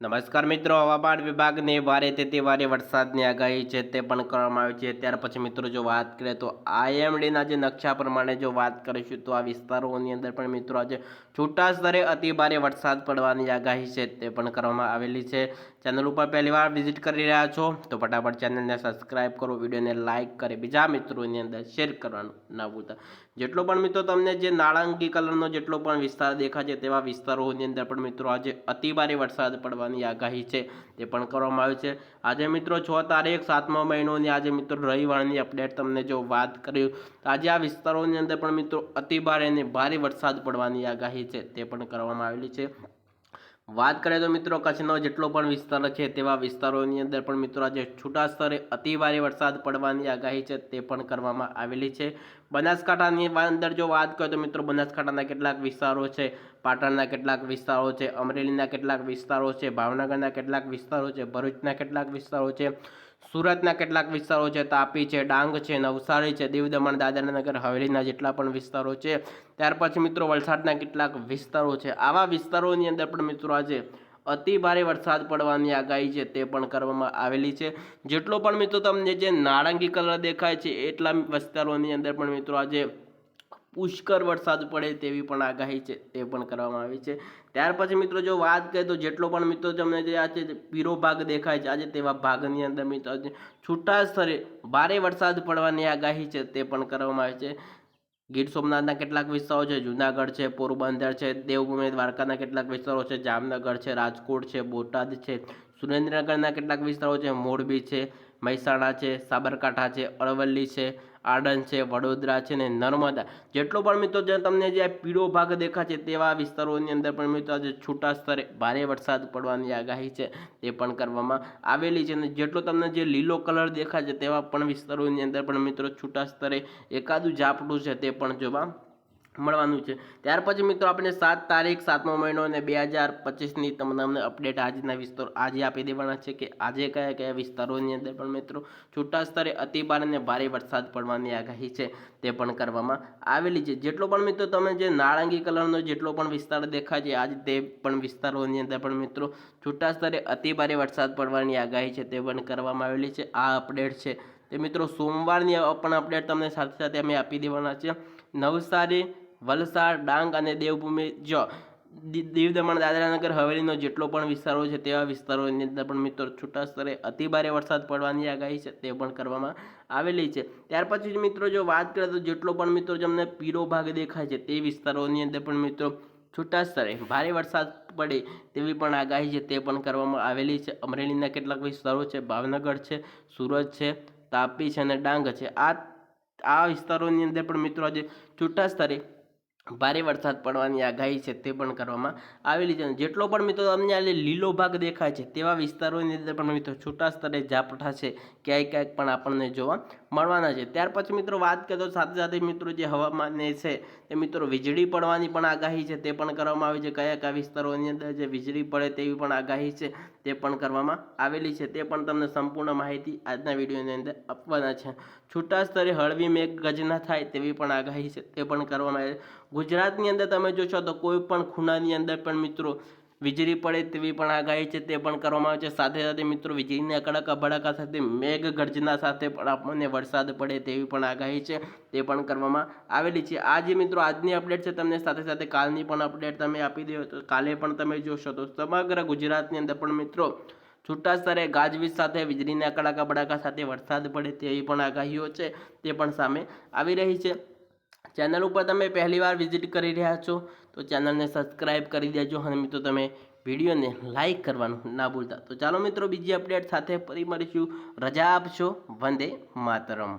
નમસ્કાર મિત્રો, હવામાન વિભાગને વારે તે વારે વરસાદની આગાહી છે તે પણ કરવામાં આવી છે. ત્યાર પછી મિત્રો, જો વાત કરીએ તો આઈએમડીના જે નકશા પ્રમાણે જો વાત કરીશું તો આ વિસ્તારોની અંદર પણ મિત્રો, આજે છૂટા સ્તરે અતિભારે વરસાદ પડવાની આગાહી છે તે પણ કરવામાં આવેલી છે. ચેનલ ઉપર પહેલીવાર વિઝિટ કરી રહ્યા છો તો ફટાફટ ચેનલને સબસ્ક્રાઈબ કરો, વિડીયોને લાઇક કરી બીજા મિત્રોની અંદર શેર કરવાનું ના ભૂલતા. જેટલો પણ મિત્રો તમને જે નાળંગી કલરનો જેટલો પણ વિસ્તાર દેખાય છે તેવા વિસ્તારોની અંદર પણ મિત્રો, આજે અતિભારે વરસાદ વરસાદ પડવાની આગાહી છે, તે પણ કરવામાં આવી છે. આજે મિત્રો છ તારીખ, સાતમા મહિનોની આજે મિત્રો રવિવારની અપડેટ તમને જો વાત કર્યું તો આજે આ વિસ્તારોની અંદર પણ મિત્રો અતિભારે અને ભારે વરસાદ પડવાની આગાહી છે, તે પણ કરવામાં આવેલી છે. વાત કરીએ તો મિત્રો કચ્છનો જેટલો પણ વિસ્તાર છે તેવા વિસ્તારોની અંદર પણ મિત્રો આજે છૂટા સ્તરે અતિભારે વરસાદ પડવાની આગાહી છે તે પણ કરવામાં આવેલી છે. બનાસકાંઠાની અંદર જો વાત કરીએ તો મિત્રો બનાસકાંઠાના કેટલાક વિસ્તારો છે, પાટણના કેટલાક વિસ્તારો છે, અમરેલીના કેટલાક વિસ્તારો છે, ભાવનગરના કેટલાક વિસ્તારો છે, ભરૂચના કેટલાક વિસ્તારો છે સુરતના કેટલાક વિસ્તારો છે, તાપી છે, ડાંગ છે, નવસારી છે દીવ દમણ દાદરાનગર, હવેલીના જેટલા પણ વિસ્તારો છે. ત્યાર પછી મિત્રો વલસાડના કેટલાક વિસ્તારો છે. આવા વિસ્તારોની અંદર પણ મિત્રો આજે અતિ ભારે વરસાદ પડવાની આગાહી છે તે પણ કરવામાં આવેલી છે. જેટલો પણ મિત્રો તમને જે નારંગી કલર દેખાય છે, એટલા વિસ્તારોની અંદર પણ મિત્રો આજે પુષ્કળ વરસાદ પડે તેવી પણ આગાહી છે, તે પણ કરવામાં આવી છે. ત્યાર પછી મિત્રો જો વાત કરીએ તો જેટલો પણ મિત્રો તમને જે આ છે પીરો ભાગ દેખાય છે, આજે તેવા ભાગની અંદર મિત્રો છૂટા સ્તરે ભારે વરસાદ પડવાની આગાહી છે, તે પણ કરવામાં આવી છે. ગીર સોમનાથના કેટલાક વિસ્તારો છે, જુનાગઢ છે, પોરબંદર છે, દેવભૂમિ, દ્વારકાના કેટલાક વિસ્તારો છે, જામનગર છે, રાજકોટ છે, બોટાદ છે, સુરેન્દ્રનગરના કેટલાક વિસ્તારો છે, મોરબી છે, મહેસાણા છે, સાબરકાંઠા છે, અરવલ્લી છે આણંદ છે, વડોદરા છે ને નર્મદા. જેટલો પણ મિત્રો જે તમને જે પીળો ભાગ દેખાય છે તેવા વિસ્તારોની અંદર પણ મિત્રો આજે છૂટા સ્તરે ભારે વરસાદ પડવાની આગાહી છે તે પણ કરવામાં આવેલી છે અને જેટલો તમને જે લીલો કલર દેખાય છે તેવા પણ વિસ્તારોની અંદર પણ મિત્રો છૂટા સ્તરે એકાદું ઝાપટું છે તે પણ જોવા મળવાનું છે. ત્યાર પછી મિત્રો આપણે સાત તારીખ, સાતમો મહિનો અને બે હજાર પચીસની તમને અપડેટ આજના વિસ્તારો, આજે આપી દેવાના છે કે આજે કયા કયા વિસ્તારોની અંદર પણ મિત્રો છૂટા સ્તરે અતિભાર અને ભારે વરસાદ પડવાની આગાહી છે તે પણ કરવામાં આવેલી છે. જેટલો પણ મિત્રો તમે જે નારંગી કલરનો જેટલો પણ વિસ્તાર દેખાય છે, આજ તે પણ વિસ્તારોની અંદર પણ મિત્રો છૂટા સ્તરે અતિભારે વરસાદ પડવાની આગાહી છે તે પણ કરવામાં આવેલી છે. આ અપડેટ છે. તે મિત્રો સોમવારની પણ અપડેટ તમને સાથે સાથે અમે આપી દેવાના છે. નવસારી વલસાડ, ડાંગ અને દેવભૂમિ જો. દીવ દમણ દાદરાનગર, હવેલીનો જેટલો પણ વિસ્તારો છે, તેવા વિસ્તારોની અંદર પણ મિત્રો છૂટા સ્તરે અતિભારે વરસાદ પડવાની આગાહી છે, તે પણ કરવામાં આવેલી છે. ત્યાર પછી મિત્રો જો વાત કરીએ તો જેટલો પણ મિત્રો તમને પીળો ભાગ દેખાય છે, તે વિસ્તારોની અંદર પણ મિત્રો છૂટા સ્તરે ભારે વરસાદ પડે તેવી પણ આગાહી છે, તે પણ કરવામાં આવેલી છે. અમરેલીના કેટલાક વિસ્તારો છે, ભાવનગર છે, સુરત છે, તાપી છે અને ડાંગ છે. આ આ વિસ્તારોની અંદર પણ મિત્રો આજે છૂટા સ્તરે ભારે વરસાદ પડવાની આગાહી છે તે પણ કરવામાં આવેલી છે. જેટલો પણ મિત્રો તમને આ લીલો ભાગ દેખાય છે તેવા વિસ્તારોની અંદર પણ મિત્રો છૂટા સ્તરે ઝાપટા છે, ક્યાંય ક્યાંક પણ આપણને જોવા મળવાના છે. ત્યાર પછી મિત્રો વાત કરીએ તો સાથે સાથે મિત્રો જે હવામાનને છે તે મિત્રો વીજળી પડવાની પણ આગાહી છે, તે પણ કરવામાં આવી છે. કયા કયા વિસ્તારોની અંદર જે વીજળી પડે તેવી પણ આગાહી છે તે પણ કરવામાં આવેલી છે. તે પણ તમને સંપૂર્ણ માહિતી આજના વિડીયોની અંદર આપવાના છે. છૂટા સ્તરે હળવી મેઘ ગજના થાય તેવી પણ આગાહી છે તે પણ કરવામાં આવે ગુજરાતની અંદર તમે જોશો તો કોઈ પણ ખૂણાની અંદર પણ મિત્રો વીજળી પડે તેવી પણ આગાહી છે, તે પણ કરવામાં આવે છે. સાથે સાથે મિત્રો વીજળીના કડાકા ભડાકા સાથે મેઘ ગર્જના સાથે પણ આપણને વરસાદ પડે તેવી પણ આગાહી છે, તે પણ કરવામાં આવેલી છે. આ જે મિત્રો આજની અપડેટ છે, તમને સાથે સાથે કાલની પણ અપડેટ તમે આપી દો તો કાલે પણ તમે જોશો તો સમગ્ર ગુજરાતની અંદર પણ મિત્રો છૂટા સ્તરે ગાજવીજ સાથે, વીજળીના કડાકા બડાકા સાથે વરસાદ પડે તેવી પણ આગાહીઓ છે, તે પણ સામે આવી રહી છે. ચેનલ ઉપર તમે પહેલી વાર વિઝિટ કરી રહ્યા છો, તો ચેનલને સબસ્ક્રાઈબ કરી દેજો અને મિત્રો તમે વિડીયોને લાઇક કરવાનું ના ભૂલતા. તો ચાલો મિત્રો, બીજી અપડેટ સાથે ફરી મળીશું. રજા આપશો. વંદે માતરમ.